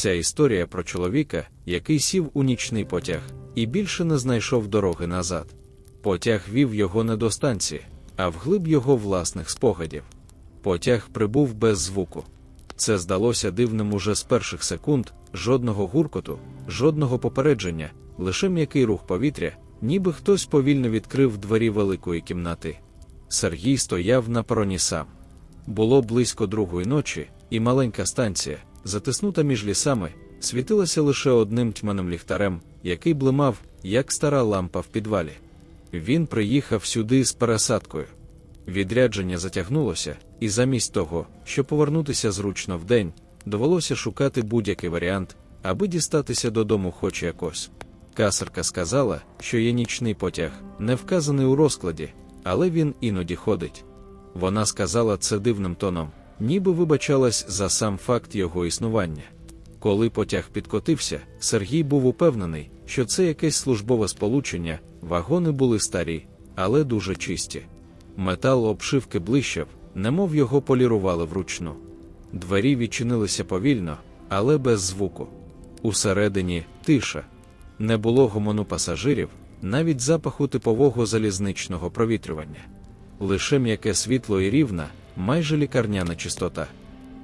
Ця історія про чоловіка, який сів у нічний потяг і більше не знайшов дороги назад. Потяг вів його не до станції, а вглиб його власних спогадів. Потяг прибув без звуку. Це здалося дивним уже з перших секунд, жодного гуркоту, жодного попередження, лише м'який рух повітря, ніби хтось повільно відкрив двері великої кімнати. Сергій стояв на пероні сам. Було близько другої ночі, і маленька станція, затиснута між лісами, світилася лише одним тьманим ліхтарем, який блимав, як стара лампа в підвалі. Він приїхав сюди з пересадкою. Відрядження затягнулося, і замість того, щоб повернутися зручно вдень, довелося шукати будь-який варіант, аби дістатися додому хоч якось. Касарка сказала, що є нічний потяг, не вказаний у розкладі, але він іноді ходить. Вона сказала це дивним тоном, ніби вибачалась за сам факт його існування. Коли потяг підкотився, Сергій був упевнений, що це якесь службове сполучення, вагони були старі, але дуже чисті. Метал обшивки блищав, немов його полірували вручну. Двері відчинилися повільно, але без звуку. Усередині тиша. Не було гомону пасажирів, навіть запаху типового залізничного провітрювання. Лише м'яке світло і рівна, майже лікарняна чистота.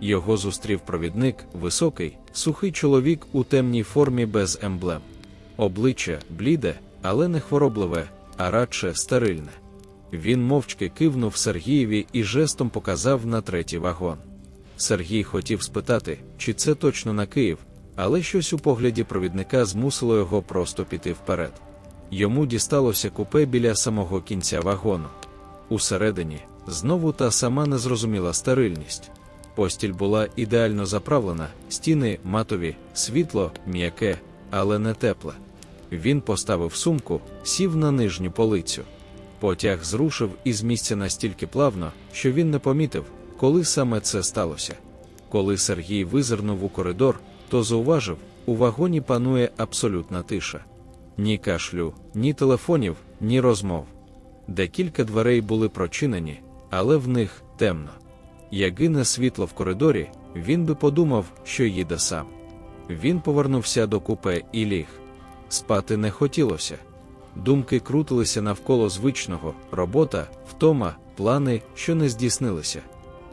Його зустрів провідник, високий, сухий чоловік у темній формі без емблем. Обличчя бліде, але не хворобливе, а радше стерильне. Він мовчки кивнув Сергієві і жестом показав на третій вагон. Сергій хотів спитати, чи це точно на Київ, але щось у погляді провідника змусило його просто піти вперед. Йому дісталося купе біля самого кінця вагону. Усередині знову та сама незрозуміла стерильність. Постіль була ідеально заправлена, стіни матові, світло, м'яке, але не тепле. Він поставив сумку, сів на нижню полицю. Потяг зрушив із місця настільки плавно, що він не помітив, коли саме це сталося. Коли Сергій визирнув у коридор, то зауважив, у вагоні панує абсолютна тиша. Ні кашлю, ні телефонів, ні розмов. Декілька дверей були прочинені, але в них темно. Як гине світло в коридорі, він би подумав, що їде сам. Він повернувся до купе і ліг. Спати не хотілося. Думки крутилися навколо звичного, робота, втома, плани, що не здійснилися.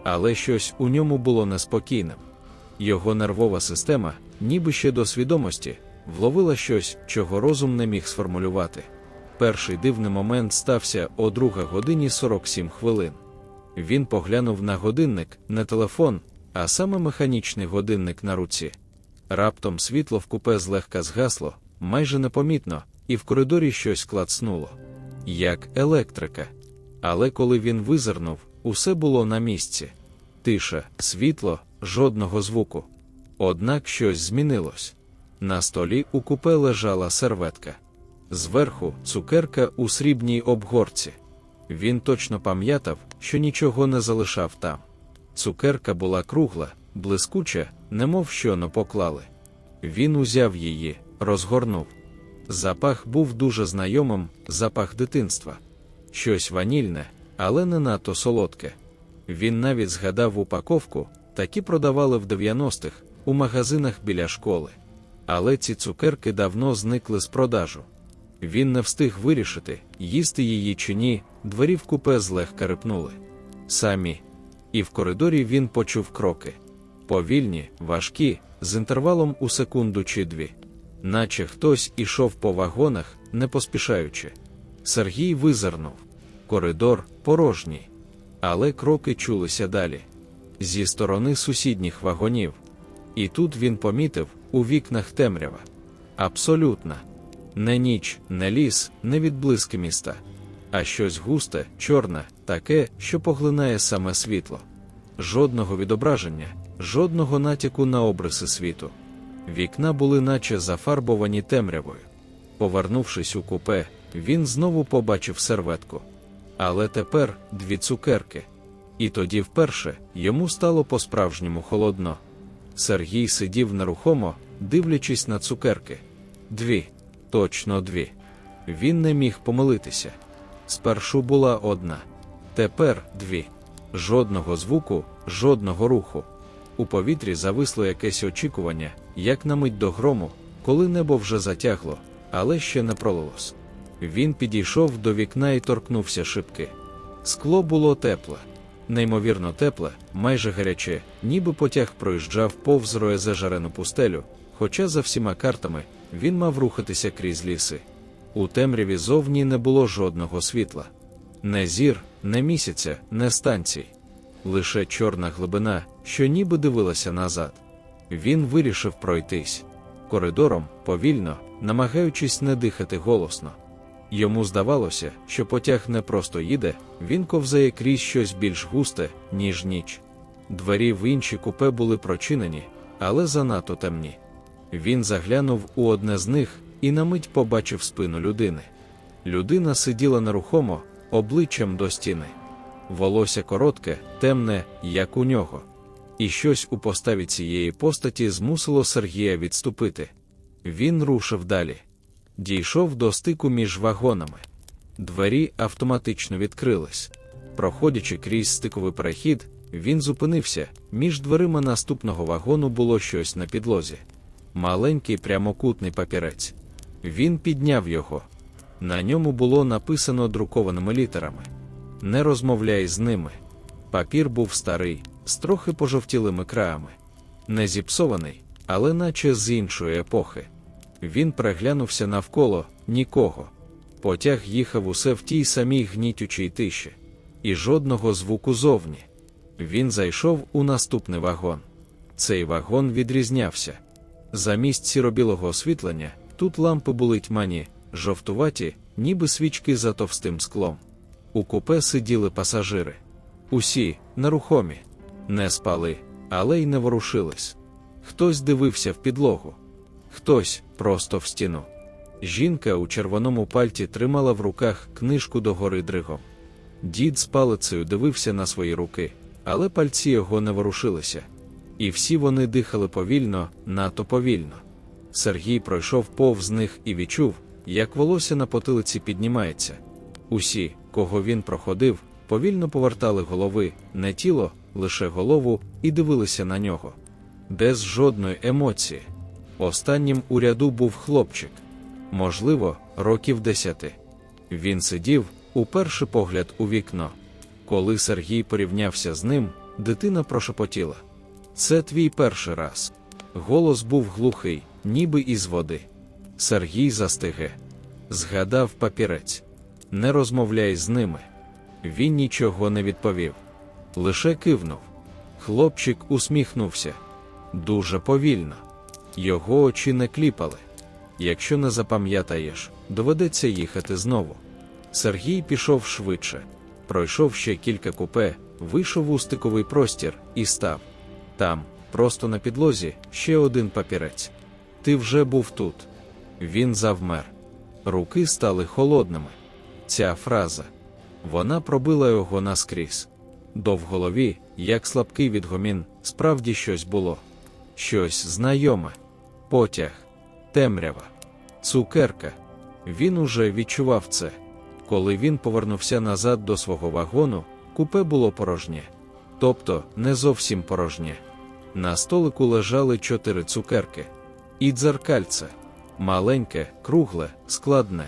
Але щось у ньому було неспокійним. Його нервова система, ніби ще до свідомості, вловила щось, чого розум не міг сформулювати. Перший дивний момент стався о 2 годині 47 хвилин. Він поглянув на годинник, не телефон, а саме механічний годинник на руці. Раптом світло в купе злегка згасло, майже непомітно, і в коридорі щось клацнуло. Як електрика. Але коли він визирнув, усе було на місці. Тиша, світло, жодного звуку. Однак щось змінилось. На столі у купе лежала серветка. Зверху цукерка у срібній обгорці. Він точно пам'ятав, що нічого не залишав там. Цукерка була кругла, блискуча, немов щоно поклали. Він узяв її, розгорнув. Запах був дуже знайомим, запах дитинства. Щось ванільне, але не надто солодке. Він навіть згадав упаковку, такі продавали в 90-х у магазинах біля школи. Але ці цукерки давно зникли з продажу. Він не встиг вирішити, їсти її чи ні, двері в купе злегка рипнули. Самі. І в коридорі він почув кроки. Повільні, важкі, з інтервалом у секунду чи дві. Наче хтось ішов по вагонах, не поспішаючи. Сергій визирнув. Коридор порожній. Але кроки чулися далі. Зі сторони сусідніх вагонів. І тут він помітив у вікнах темрява. Абсолютна. Не ніч, не ліс, не відблиски міста, а щось густе, чорне, таке, що поглинає саме світло. Жодного відображення, жодного натяку на обриси світу. Вікна були наче зафарбовані темрявою. Повернувшись у купе, він знову побачив серветку. Але тепер дві цукерки. І тоді вперше йому стало по-справжньому холодно. Сергій сидів нерухомо, дивлячись на цукерки. Дві, точно дві. Він не міг помилитися. Спершу була одна, тепер дві. Жодного звуку, жодного руху. У повітрі зависло якесь очікування, як на мить до грому, коли небо вже затягло, але ще не пролилось. Він підійшов до вікна і торкнувся шибки. Скло було тепле, неймовірно тепле, майже гаряче, ніби потяг проїжджав повз роє зажарену пустелю, хоча за всіма картами він мав рухатися крізь ліси. У темряві зовні не було жодного світла. Не зір, не місяця, не станцій. Лише чорна глибина, що ніби дивилася назад. Він вирішив пройтись коридором повільно, намагаючись не дихати голосно. Йому здавалося, що потяг не просто їде, він ковзає крізь щось більш густе, ніж ніч. Двері в інші купе були прочинені, але занадто темні. Він заглянув у одне з них і на мить побачив спину людини. Людина сиділа нерухомо, обличчям до стіни. Волосся коротке, темне, як у нього. І щось у поставі цієї постаті змусило Сергія відступити. Він рушив далі. Дійшов до стику між вагонами. Двері автоматично відкрились. Проходячи крізь стиковий перехід, він зупинився. Між дверима наступного вагону було щось на підлозі. Маленький прямокутний папірець. Він підняв його. На ньому було написано друкованими літерами. Не розмовляй з ними. Папір був старий, з трохи пожовтілими краями. Не зіпсований, але наче з іншої епохи. Він переглянувся навколо нікого. Потяг їхав усе в тій самій гнітючій тиші, і жодного звуку зовні. Він зайшов у наступний вагон. Цей вагон відрізнявся. Замість сіробілого освітлення тут лампи були тьмані, жовтуваті, ніби свічки за товстим склом. У купе сиділи пасажири. Усі нерухомі, не спали, але й не ворушились. Хтось дивився в підлогу, хтось просто в стіну. Жінка у червоному пальті тримала в руках книжку догори дригом. Дід з палицею дивився на свої руки, але пальці його не ворушилися. І всі вони дихали повільно, надто повільно. Сергій пройшов повз них і відчув, як волосся на потилиці піднімається. Усі, кого він проходив, повільно повертали голови, не тіло, лише голову, і дивилися на нього. Без жодної емоції. Останнім у ряду був хлопчик, можливо, років десяти. Він сидів, у перший погляд у вікно. Коли Сергій порівнявся з ним, дитина прошепотіла: Це твій перший раз. Голос був глухий, ніби із води. Сергій застиге. Згадав папірець. Не розмовляй з ними. Він нічого не відповів. Лише кивнув. Хлопчик усміхнувся. Дуже повільно. Його очі не кліпали. Якщо не запам'ятаєш, доведеться їхати знову. Сергій пішов швидше. Пройшов ще кілька купе, вийшов у стиковий простір і став. Там, просто на підлозі, ще один папірець. Ти вже був тут. Він завмер. Руки стали холодними. Ця фраза. Вона пробила його наскрізь. До в голові, як слабкий відгомін, справді щось було. Щось знайоме. Потяг, темрява, цукерка. Він уже відчував це. Коли він повернувся назад до свого вагону, купе було порожнє. Тобто не зовсім порожнє. На столику лежали чотири цукерки. І дзеркальце маленьке, кругле, складне.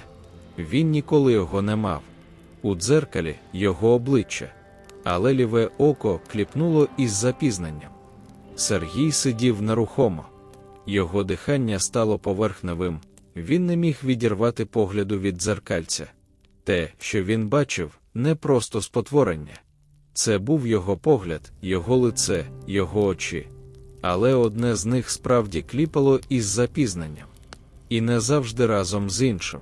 Він ніколи його не мав. У дзеркалі його обличчя, але ліве око кліпнуло із запізненням. Сергій сидів нерухомо. Його дихання стало поверхневим, він не міг відірвати погляду від дзеркальця. Те, що він бачив, не просто спотворення. Це був його погляд, його лице, його очі. Але одне з них справді кліпало із запізненням. І не завжди разом з іншим.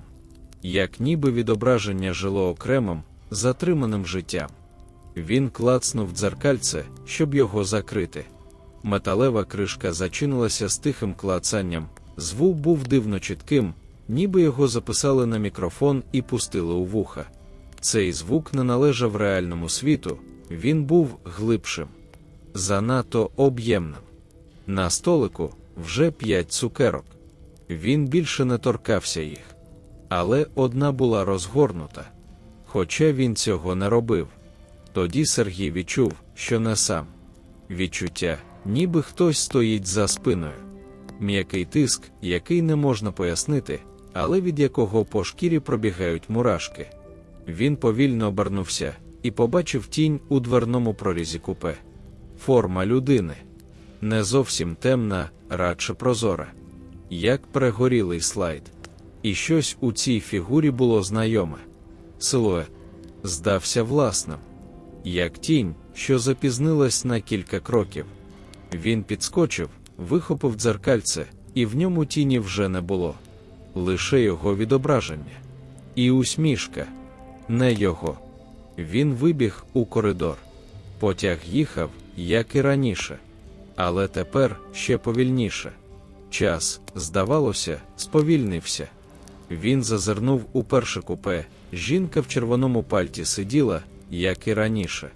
Як ніби відображення жило окремим, затриманим життям. Він клацнув дзеркальце, щоб його закрити. Металева кришка зачинилася з тихим клацанням, звук був дивно чітким, ніби його записали на мікрофон і пустили у вуха. Цей звук не належав реальному світу, він був глибшим, занадто об'ємним. На столику вже п'ять цукерок. Він більше не торкався їх. Але одна була розгорнута. Хоча він цього не робив. Тоді Сергій відчув, що не сам. Відчуття, ніби хтось стоїть за спиною. М'який тиск, який не можна пояснити, але від якого по шкірі пробігають мурашки. Він повільно обернувся і побачив тінь у дверному прорізі купе. Форма людини не зовсім темна, радше прозора, як перегорілий слайд. І щось у цій фігурі було знайоме. Силует здався власним, як тінь, що запізнилась на кілька кроків. Він підскочив, вихопив дзеркальце, і в ньому тіні вже не було, лише його відображення. І усмішка не його. Він вибіг у коридор. Потяг їхав, як і раніше, але тепер ще повільніше. Час, здавалося, сповільнився. Він зазирнув у перше купе. Жінка в червоному пальті сиділа, як і раніше.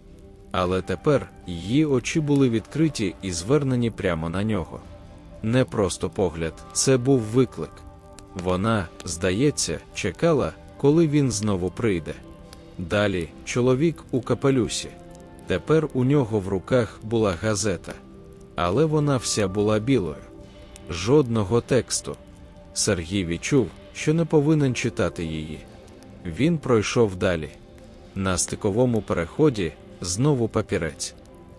Але тепер її очі були відкриті і звернені прямо на нього. Не просто погляд, це був виклик. Вона, здається, чекала, коли він знову прийде. Далі чоловік у капелюсі. Тепер у нього в руках була газета, але вона вся була білою. Жодного тексту. Сергій відчув, що не повинен читати її. Він пройшов далі. На стиковому переході знову папірець.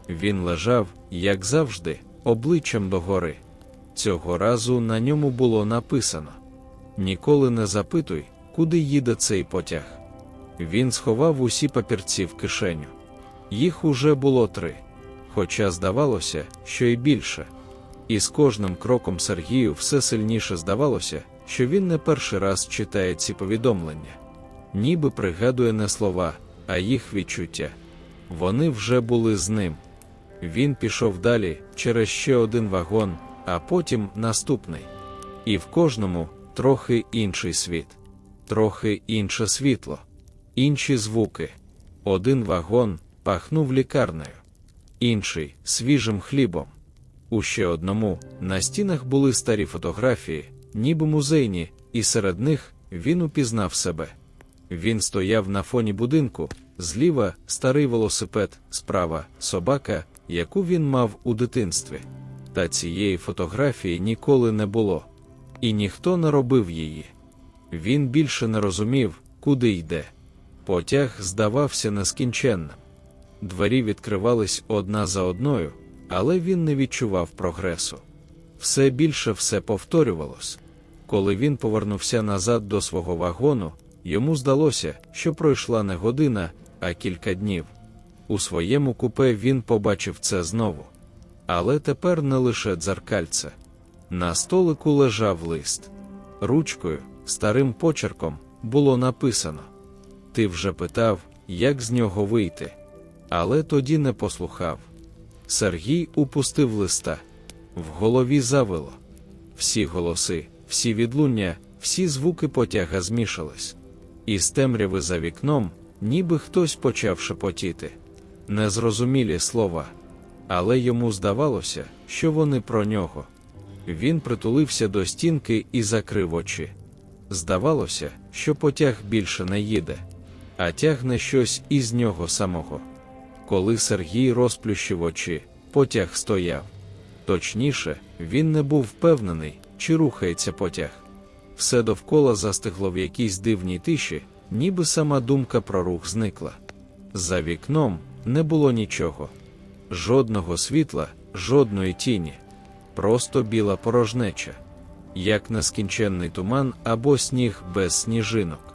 Він лежав, як завжди, обличчям догори. Цього разу на ньому було написано: Ніколи не запитуй, куди їде цей потяг. Він сховав усі папірці в кишеню. Їх уже було три, хоча здавалося, що й більше. І з кожним кроком Сергію все сильніше здавалося, що він не перший раз читає ці повідомлення, ніби пригадує не слова, а їх відчуття. Вони вже були з ним. Він пішов далі через ще один вагон, а потім наступний. І в кожному трохи інший світ, трохи інше світло, інші звуки. Один вагон пахнув лікарнею, інший свіжим хлібом. У ще одному на стінах були старі фотографії, ніби музейні, і серед них він упізнав себе. Він стояв на фоні будинку, зліва старий велосипед, справа собака, яку він мав у дитинстві. Та цієї фотографії ніколи не було, і ніхто не робив її. Він більше не розумів, куди йде. Потяг здавався нескінченним. Двері відкривались одна за одною, але він не відчував прогресу. Все більше все повторювалось. Коли він повернувся назад до свого вагону, йому здалося, що пройшла не година, а кілька днів. У своєму купе він побачив це знову. Але тепер не лише дзеркальце. На столику лежав лист. Ручкою, старим почерком, було написано: Ти вже питав, як з нього вийти. Але тоді не послухав. Сергій упустив листа. В голові завило. Всі голоси, всі відлуння, всі звуки потяга змішались. Із темряви за вікном, ніби хтось почав шепотіти. Незрозумілі слова. Але йому здавалося, що вони про нього. Він притулився до стінки і закрив очі. Здавалося, що потяг більше не їде, а тягне щось із нього самого. Коли Сергій розплющив очі, потяг стояв. Точніше, він не був впевнений, чи рухається потяг. Все довкола застигло в якійсь дивній тиші, ніби сама думка про рух зникла. За вікном не було нічого, жодного світла, жодної тіні, просто біла порожнеча, як нескінченний туман або сніг без сніжинок.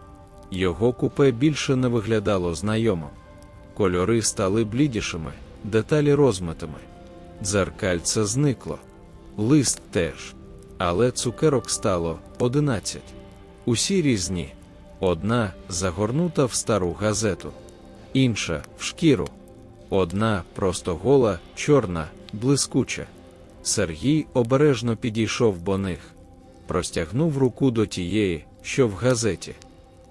Його купе більше не виглядало знайомо. Кольори стали блідішими, деталі розмитими. Дзеркальце зникло, лист теж, але цукерок стало одинадцять. Усі різні. Одна загорнута в стару газету, інша в шкіру, одна просто гола, чорна, блискуча. Сергій обережно підійшов до них, простягнув руку до тієї, що в газеті,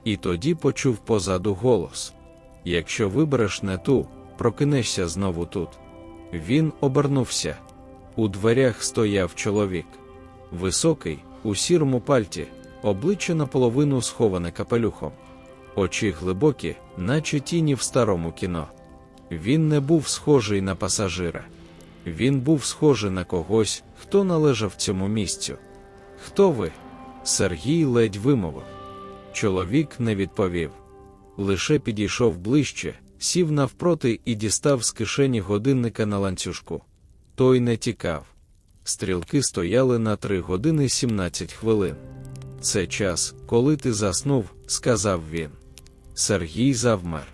і тоді почув позаду голос: Якщо вибереш не ту, прокинешся знову тут. Він обернувся. У дверях стояв чоловік. Високий, у сірому пальті, обличчя наполовину сховане капелюхом, очі глибокі, наче тіні в старому кіно. Він не був схожий на пасажира. Він був схожий на когось, хто належав цьому місцю. Хто ви? Сергій ледь вимовив. Чоловік не відповів. Лише підійшов ближче, сів навпроти і дістав з кишені годинника на ланцюжку. Той не тікав. Стрілки стояли на 3 години 17 хвилин. Це час, коли ти заснув, сказав він. Сергій завмер.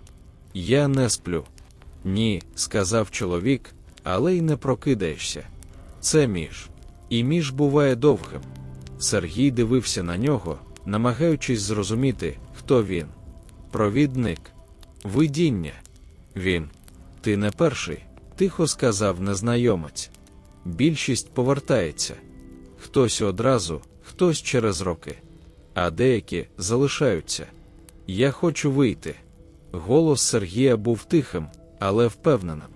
Я не сплю. Ні, сказав чоловік, але й не прокидаєшся. Це між. І між буває довгим. Сергій дивився на нього, намагаючись зрозуміти, хто він. Провідник. Видіння. Він. Ти не перший, тихо сказав незнайомець. Більшість повертається. Хтось одразу, хтось через роки, а деякі залишаються. Я хочу вийти. Голос Сергія був тихим, але впевненим.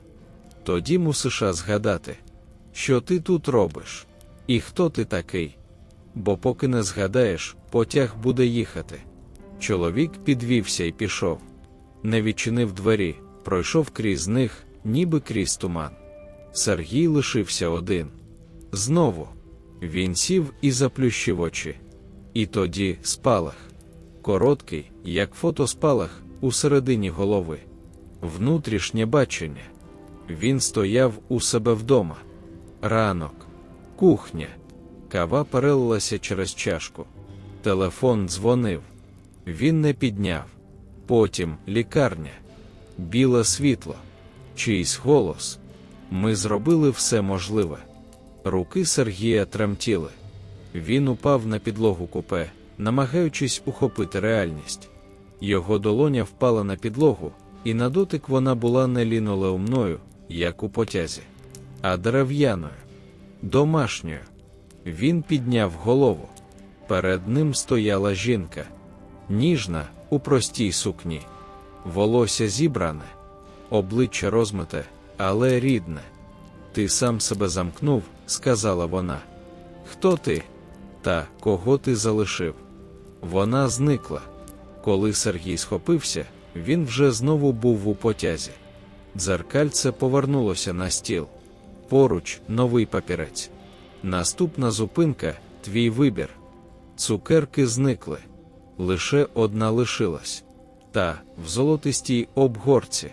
Тоді мусиш згадати, що ти тут робиш, і хто ти такий. Бо поки не згадаєш, потяг буде їхати. Чоловік підвівся і пішов. Не відчинив двері, пройшов крізь них, ніби крізь туман. Сергій лишився один. Знову він сів і заплющив очі. І тоді спалах. Короткий, як фотоспалах, у середині голови. Внутрішнє бачення. Він стояв у себе вдома. Ранок, кухня. Кава перелилася через чашку. Телефон дзвонив. Він не підняв. Потім лікарня, біле світло, чийсь голос. Ми зробили все можливе. Руки Сергія тремтіли. Він упав на підлогу купе, намагаючись ухопити реальність. Його долоня впала на підлогу, і на дотик вона була не лінолеумною, як у потязі, а дерев'яною, домашньою. Він підняв голову. Перед ним стояла жінка, ніжна, у простій сукні, волосся зібране, обличчя розмите, але рідне. Ти сам себе замкнув, сказала вона. Хто ти? Та кого ти залишив? Вона зникла. Коли Сергій схопився, він вже знову був у потязі. Дзеркальце повернулося на стіл. Поруч новий папірець. Наступна зупинка твій вибір. Цукерки зникли. Лише одна лишилась. Та в золотистій обгорці.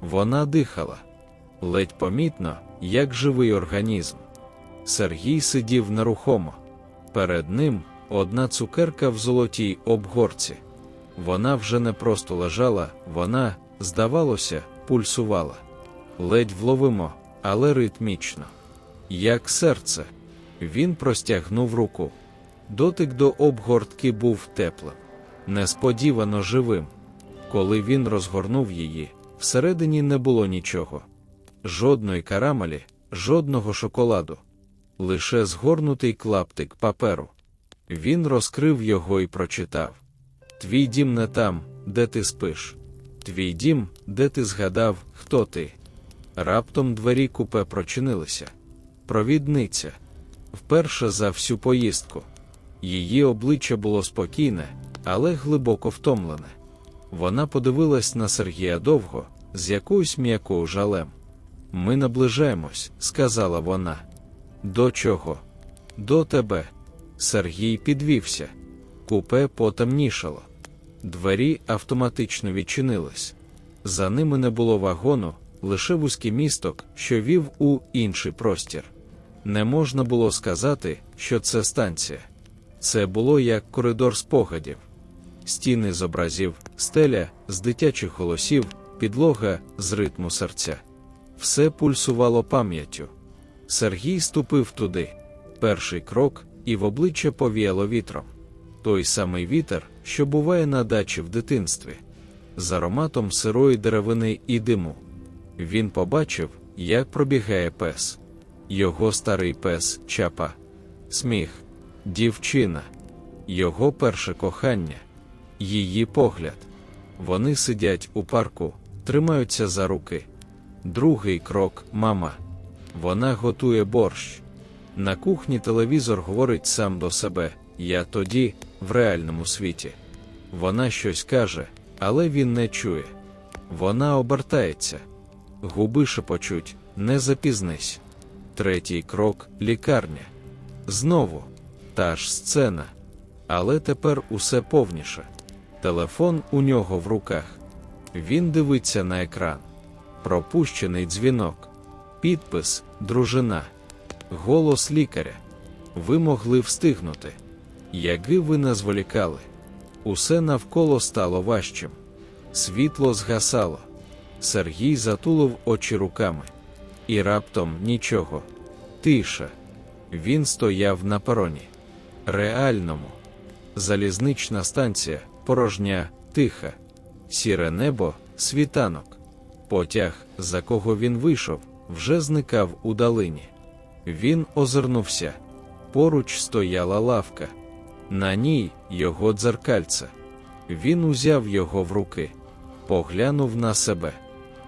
Вона дихала ледь помітно, як живий організм. Сергій сидів нерухомо. Перед ним одна цукерка в золотій обгорці. Вона вже не просто лежала, вона, здавалося, пульсувала. Ледь вловимо, але ритмічно. Як серце, він простягнув руку. Дотик до обгортки був теплим, несподівано живим. Коли він розгорнув її, всередині не було нічого жодної карамелі, жодного шоколаду, лише згорнутий клаптик паперу. Він розкрив його і прочитав: Твій дім не там, де ти спиш, твій дім, де ти згадав, хто ти. Раптом двері купе прочинилися. Провідниця вперше за всю поїздку. Її обличчя було спокійне, але глибоко втомлене. Вона подивилась на Сергія довго, з якоюсь м'якою жалем. Ми наближаємось, сказала вона. До чого? До тебе. Сергій підвівся. Купе потемнішало. Двері автоматично відчинились. За ними не було вагону, лише вузький місток, що вів у інший простір. Не можна було сказати, що це станція. Це було як коридор спогадів, стіни з образів, стеля з дитячих голосів, підлога з ритму серця. Все пульсувало пам'яттю. Сергій ступив туди. Перший крок, і в обличчя повіяло вітром. Той самий вітер, що буває на дачі в дитинстві, з ароматом сирої деревини і диму. Він побачив, як пробігає пес. Його старий пес чапа, сміх, дівчина, його перше кохання, її погляд. Вони сидять у парку, тримаються за руки. Другий крок мама. Вона готує борщ. На кухні телевізор говорить сам до себе Я тоді, в реальному світі. Вона щось каже, але він не чує. Вона обертається. Губи шепочуть, не запізнись. Третій крок лікарня. Знову та ж сцена. Але тепер усе повніше. Телефон у нього в руках. Він дивиться на екран. Пропущений дзвінок. Підпис Дружина. Голос лікаря. Ви могли встигнути. Яки ви не зволікали. Усе навколо стало важчим. Світло згасало. Сергій затулив очі руками. І раптом нічого. Тиша. Він стояв на пероні. Реальному. Залізнична станція, порожня, тиха, сіре небо, світанок. Потяг, за кого він вийшов, вже зникав у долині. Він озирнувся. Поруч стояла лавка. На ній його дзеркальце. Він узяв його в руки, поглянув на себе.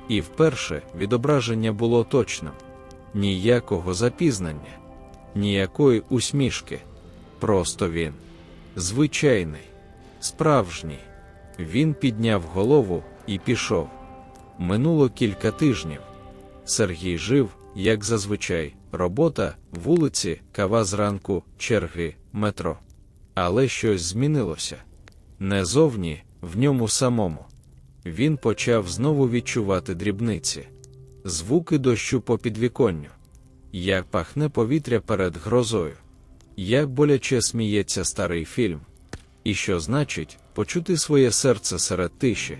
І вперше відображення було точним. Ніякого запізнення, ніякої усмішки. Просто він. Звичайний, справжній. Він підняв голову і пішов. Минуло кілька тижнів. Сергій жив, як зазвичай, робота, вулиці, кава зранку, черги, метро. Але щось змінилося. Не зовні, в ньому самому. Він почав знову відчувати дрібниці, звуки дощу по підвіконню, як пахне повітря перед грозою, як боляче сміється старий фільм, і що значить почути своє серце серед тиші.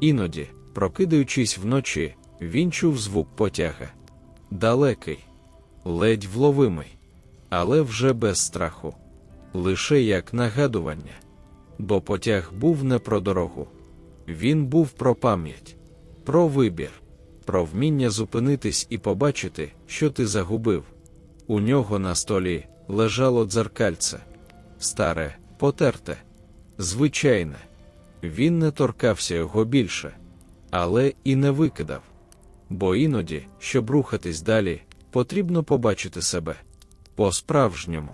Іноді, прокидаючись вночі, він чув звук потяга. Далекий, ледь вловимий, але вже без страху, лише як нагадування. Бо потяг був не про дорогу. Він був про пам'ять, про вибір, про вміння зупинитись і побачити, що ти загубив. У нього на столі лежало дзеркальце, старе, потерте, звичайне. Він не торкався його більше, але і не викидав. Бо іноді, щоб рухатись далі, потрібно побачити себе по-справжньому.